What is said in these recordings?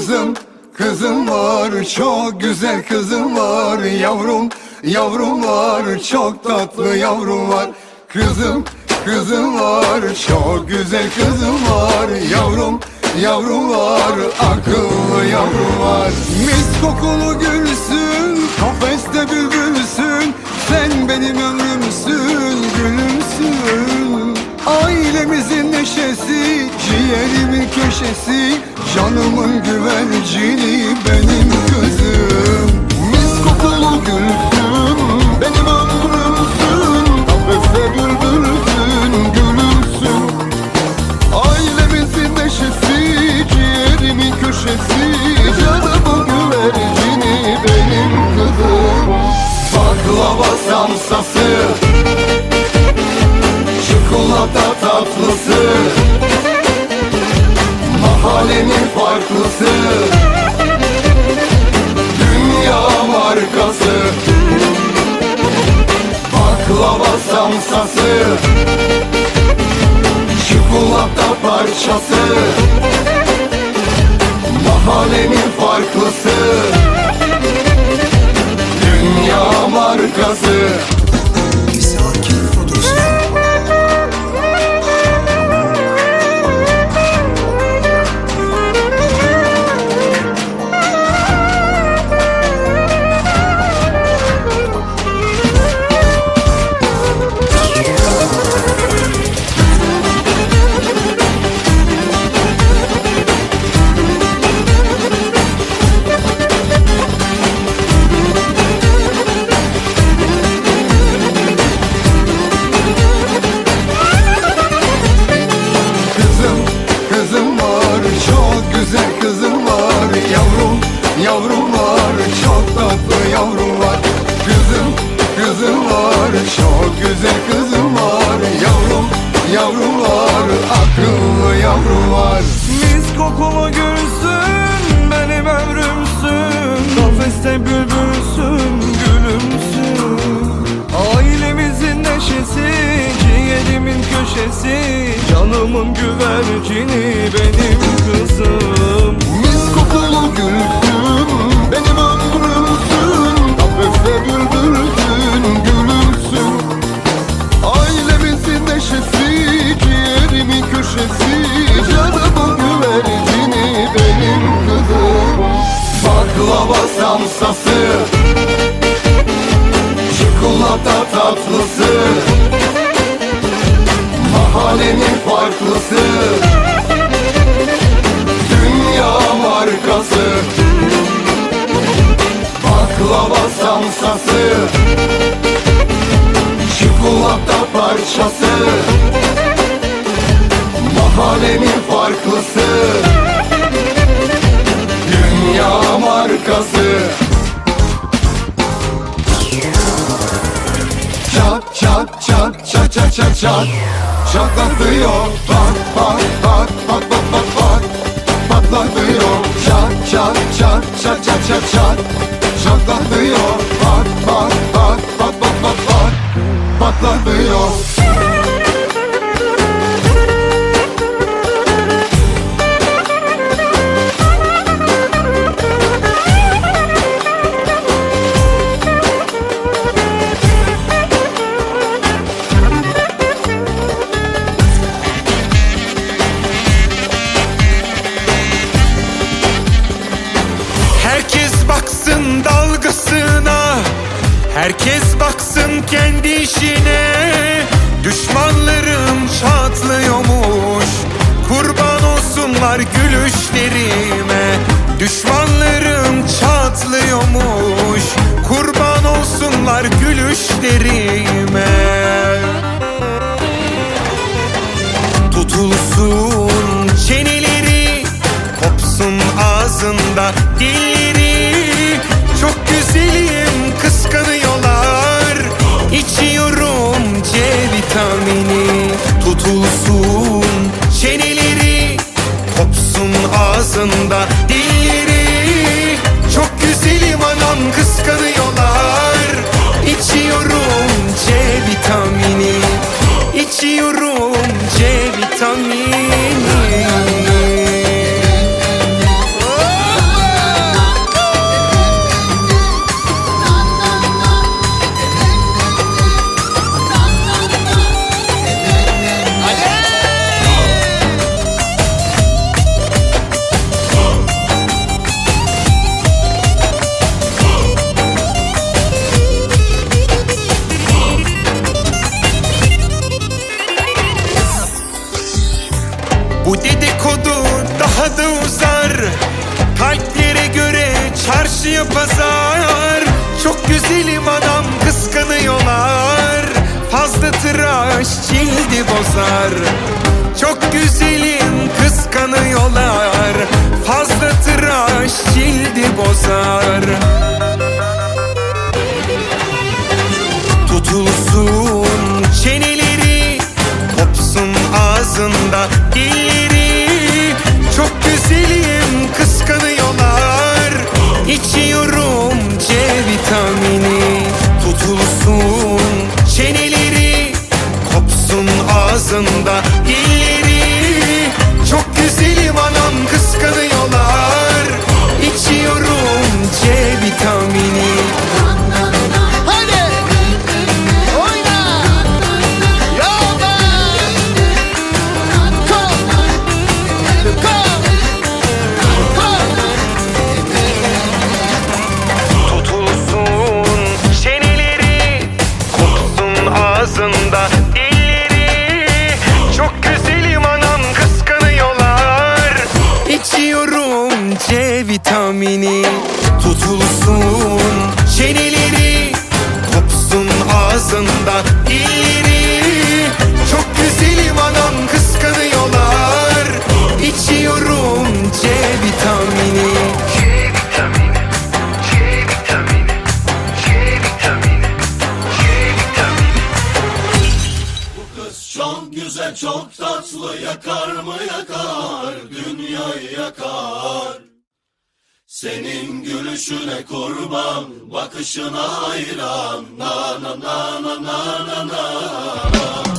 Kızım, kızım var, çok güzel kızım var. Yavrum, yavrum var, çok tatlı yavrum var. Kızım, kızım var, çok güzel kızım var. Yavrum, yavrum var, akıllı yavrum var. Mis kokulu gülsün, kafeste bülbülsün. Sen benim ömrümsün, gülümsün. Ailemizin neşesi, ciğerimin köşesi Canımın güvencini ben parçası. Mahallenin farklısı. Dünya markası güzel kızım var Yavrum, yavrum var, çok tatlı yavrum var. Kızım, kızım var, çok güzel kızım var. Yavrum, yavrum var, akıllı yavrum var. Mis kokulu gülsün benim ömrümsün. Kafeste bülbülsün gülümsün. Ailemizin neşesi ciğerimin köşesi. Canımın güvercini benim farklısı Dünya markası. Baklava samsası. Çikolata parçası. Mahallenin farklısı. Dünya markası. Çat çat çat çat çat çat çat Çatlatıyor Pat pat pat pat pat pat pat Patlatıyor. Çat çat çat çat çat çat çat Çatlatıyor Pat pat pat pat pat pat pat Patlatıyor kendi işine. Düşmanlarım çatlıyormuş. Kurban olsunlar gülüşlerime. Düşmanlarım çatlıyormuş. Kurban olsunlar gülüşlerime. Hadi uzar. Kalplere göre çarşıya pazar. Çok güzelim adam kıskanıyorlar. Fazla tıraş cildi bozar. Çok güzelim kıskanıyorlar. Fazla tıraş cildi bozar. Tutulsun karşısında. Senin gülüşüne kurban, bakışına hayran. Na na na na na na na.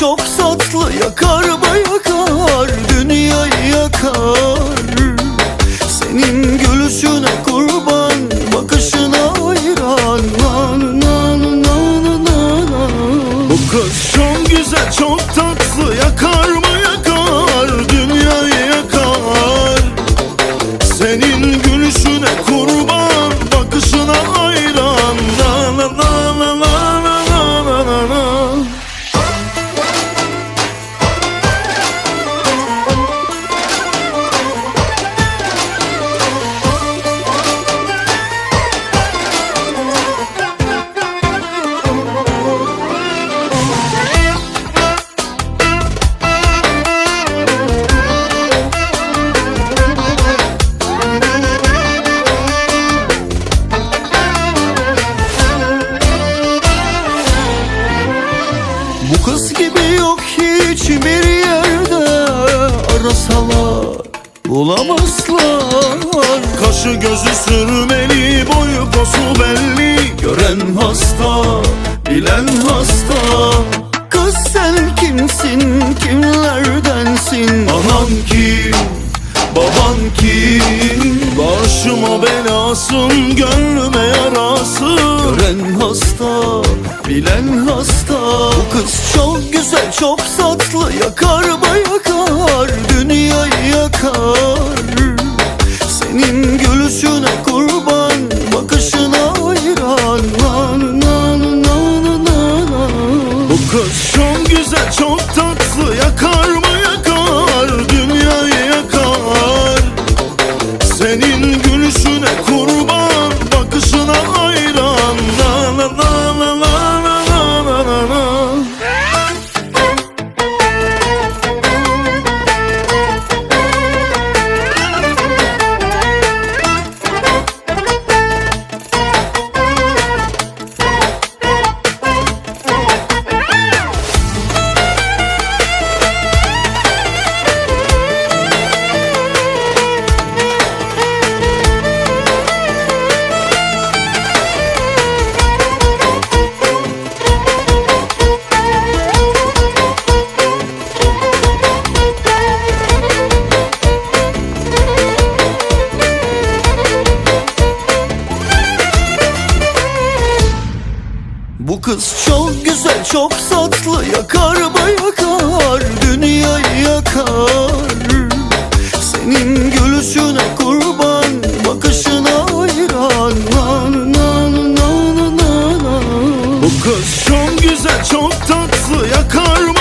çok tatlı Yakar mı yakar dünyayı yakar. Senin gülüşüne kurban bakışına hayran. Na, na, na, na, na, na. Bu kız çok güzel çok tatlı. Gelen hasta kız çok güzel çok tatlı Bu kız çok güzel çok tatlı yakar mı yakar Dünyayı yakar Senin gülüşüne kurban bakışına hayran Na, na, na, na, na, na. Bu kız çok güzel çok tatlı yakar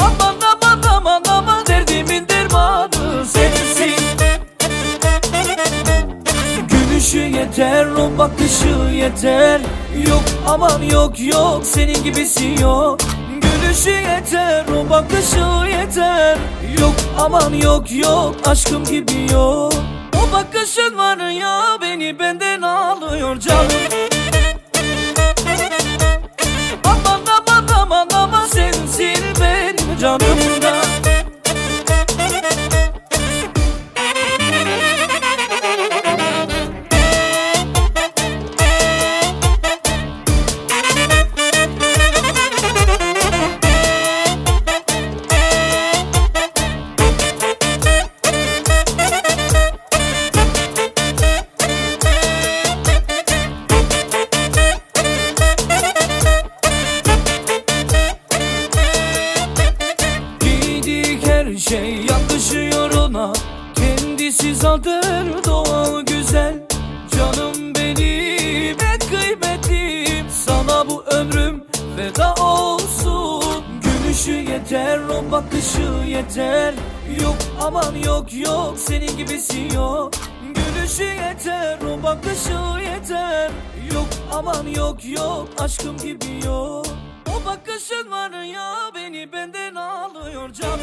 Aman aman aman aman derdimin dermanı sensin. Gülüşü yeter, o bakışı yeter. Yok aman yok yok, senin gibisi yok. Gülüşü yeter, o bakışı yeter. Yok aman yok yok, aşkım gibi yok. O bakışın var ya, beni benden alıyor canım Bunda Zaten doğal güzel. Canım benim en kıymetlim Sana bu ömrüm feda olsun. Gülüşü yeter o bakışı yeter. Yok aman yok yok senin gibisi yok. Gülüşü yeter o bakışı yeter. Yok aman yok yok aşkım gibi yok. O bakışın var ya beni benden alıyor. Canım